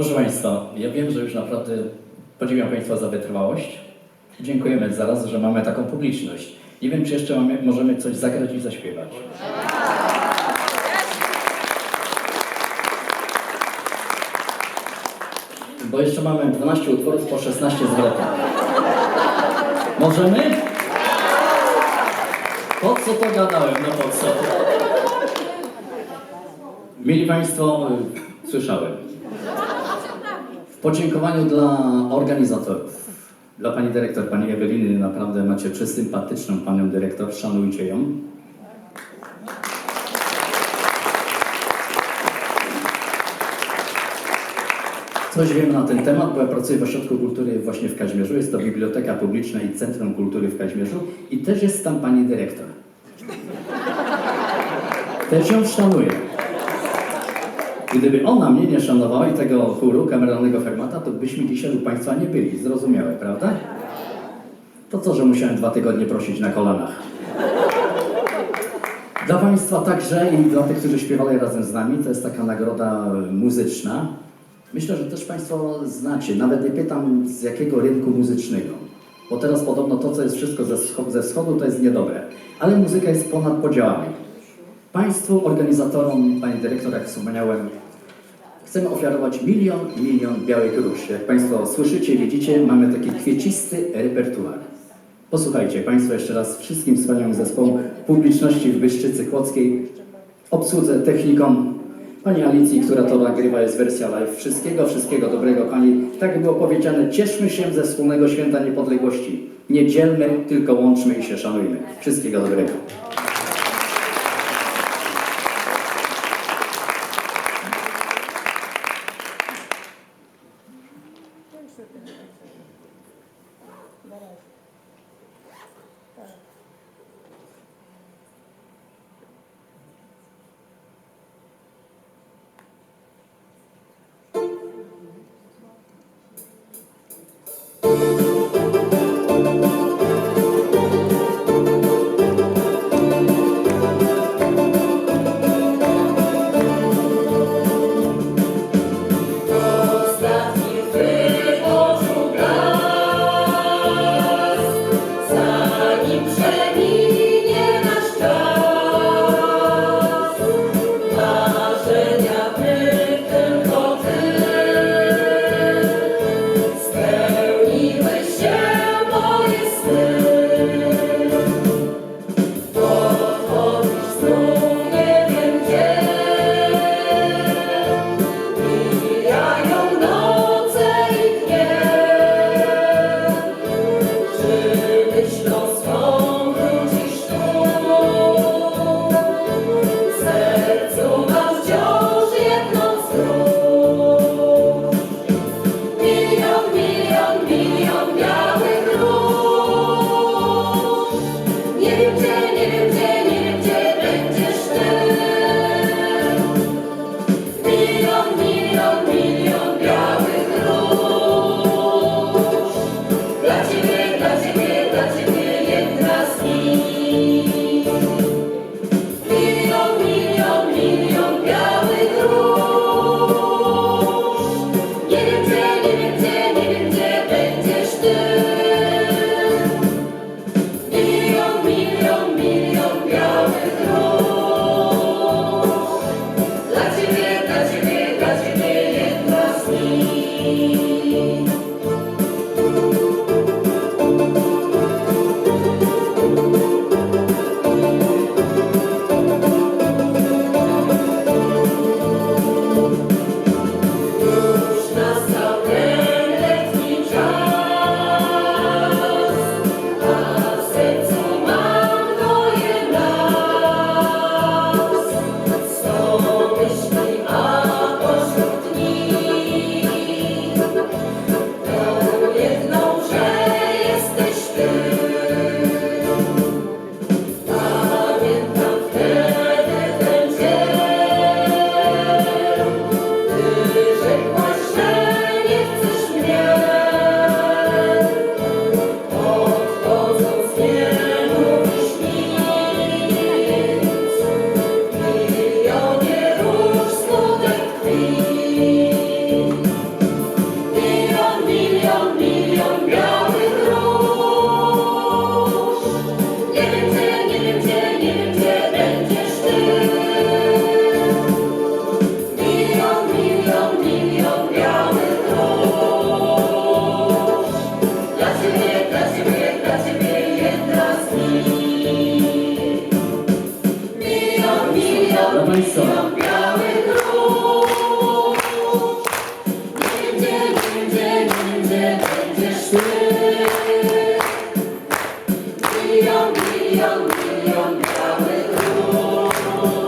Proszę Państwa, ja wiem, że już naprawdę podziwiam Państwa za wytrwałość. Dziękujemy zaraz, że mamy taką publiczność. Nie wiem, czy jeszcze mamy, możemy coś zagrać i zaśpiewać. Bo jeszcze mamy 12 utworów po 16 zwrotów. Możemy? Po co to gadałem? No po co? Mieli Państwo, słyszałem, podziękowaniu dla organizatorów, dla Pani Dyrektor, Pani Eweliny, naprawdę macie przesympatyczną Panią Dyrektor, szanujcie ją. Coś wiem na ten temat, bo ja pracuję w Ośrodku Kultury właśnie w Kaźmierzu. Jest to Biblioteka Publiczna i Centrum Kultury w Kaźmierzu i też jest tam Pani Dyrektor. Też ją szanuję. Gdyby ona mnie nie szanowała i tego chóru kameralnego Fermata, to byśmy dzisiaj u Państwa nie byli. Zrozumiałe, prawda? To co, że musiałem dwa tygodnie prosić na kolanach. Dla Państwa także i dla tych, którzy śpiewali razem z nami, to jest taka nagroda muzyczna. Myślę, że też Państwo znacie, nawet nie pytam z jakiego rynku muzycznego, bo teraz podobno to, co jest wszystko ze, ze wschodu, to jest niedobre, ale muzyka jest ponad podziałami. Państwu, organizatorom, Pani Dyrektor, jak wspomniałem, chcemy ofiarować milion, milion białych róż. Jak Państwo słyszycie, widzicie, mamy taki kwiecisty repertuar. Posłuchajcie Państwo jeszcze raz wszystkim wspaniałym zespołom publiczności w Byszczycy Kłodzkiej, obsłudze, technikom, Pani Alicji, która to nagrywa, jest wersja live. Wszystkiego, wszystkiego dobrego Pani. Tak było powiedziane, cieszmy się ze wspólnego święta niepodległości. Nie dzielmy, tylko łączmy i się szanujmy. Wszystkiego dobrego. Barato. Barato.